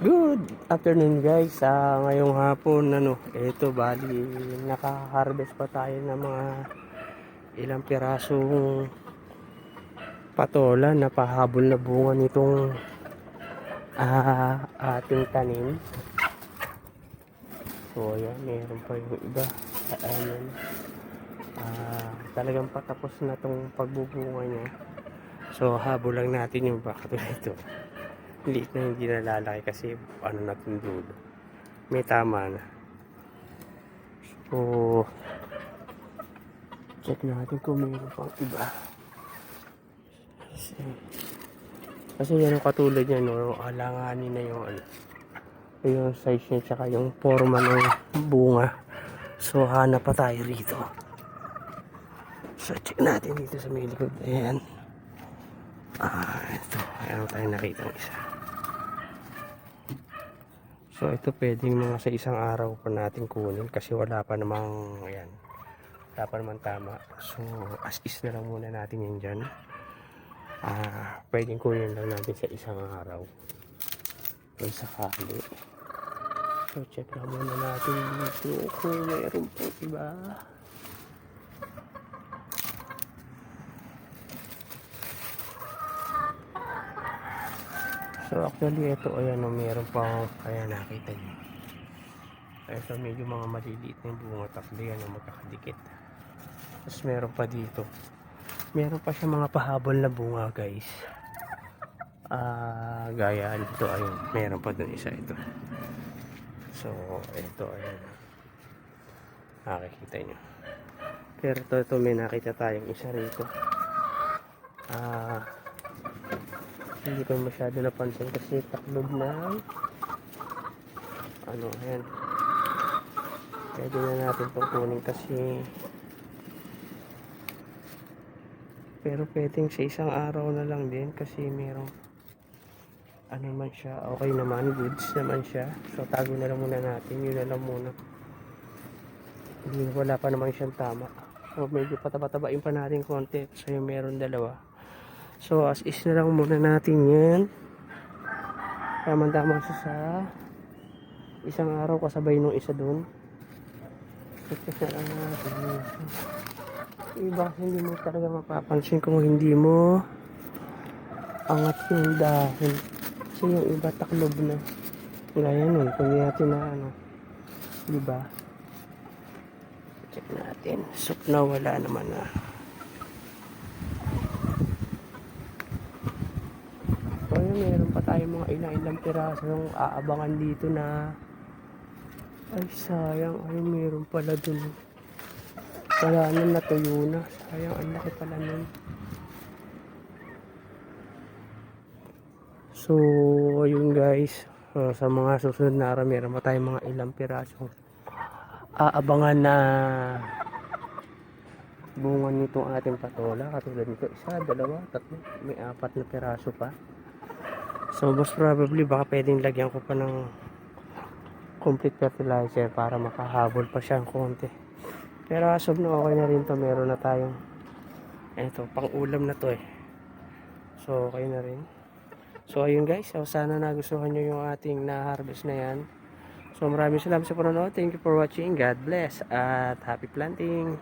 Good afternoon guys. Ah, ngayong hapon ano, ito bali naka-harvest pa tayo ng mga ilang pirasong patola na pahabol na bunga nitong ah, ating tanim. So ayan, meron pa yung iba. Ayan. Ah, talagang patapos na tong pagbubunga niya. So habol lang natin yung baka ito. Liit na hindi nalalaki kasi ano natin dulo. May tama na. So, check natin kung mayroon pang iba. Kasi, kasi yan ang katulad niya, no? Alanganin na yung ano. Yung size niya tsaka yung forma ng bunga. So, hanap pa tayo rito. So, check natin dito sa may likod. Ayan. Ah, ito. Ayan tayo nakita ng isa. So ito pwedeng mga sa isang araw pa natin kunin kasi wala pa namang ayan. Wala pa naman tama. So as is na lang muna natin yan dyan. Ah, pwedeng kunin lang natin sa isang araw. Kung sakali. So check lang muna natin dito kung mayroon po iba. So actually ito ayan o meron pa ayan nakita niyo. Ito medyo mga maliliit na yung bunga tatlo yan ang magkakadikit. Tapos meron pa dito. Meron pa siya mga pahabol na bunga guys. Ah, gaya dito ayun. Meron pa dun isa ito. So ito ayan. Nakikita niyo. Pero ito, ito may nakita tayong isa rito. Ah, hindi ko masyado napansin kasi taklob na. Ano ayan. Pwede na natin itong kunin kasi pero pwedeng sa isang araw na lang din kasi merong ano man siya okay naman goods naman siya. So tago na lang muna natin yun na lang muna. Hindi wala pa naman siyang tama. So medyo pataba-tabain pa natin konti. So yung meron dalawa So, as is na lang muna natin yan. Tama-tama siya sa isang araw kasabay nung isa doon. Check na lang natin. Iba, hindi mo talaga mapapansin kung hindi mo angat yung dahon. Kasi yung iba taklob na. Gaya nun, kung natin na ano. Diba? Check natin. Soup na wala naman na. So ayun, meron pa tayo mga ilang-ilang pirasong aabangan dito na ay sayang, ay meron pala dun. Wala na natuyo na. Sayang, ang laki pala nun. So, ayun guys. Sa mga susunod na araw, meron pa tayong mga ilang pirasong aabangan na bunga nitong ating patola. Katulad nito, isa, dalawa, tatlo, may apat na piraso pa. So most probably baka pwedeng lagyan ko pa ng complete fertilizer para makahabol pa siya ng konti. Pero as of now okay na rin to. Meron na tayong eto, pang ulam na to eh. So okay na rin. So ayun guys, so, sana nagustuhan nyo yung ating na-harvest na yan. So maraming salamat sa panonood. Thank you for watching. God bless at happy planting.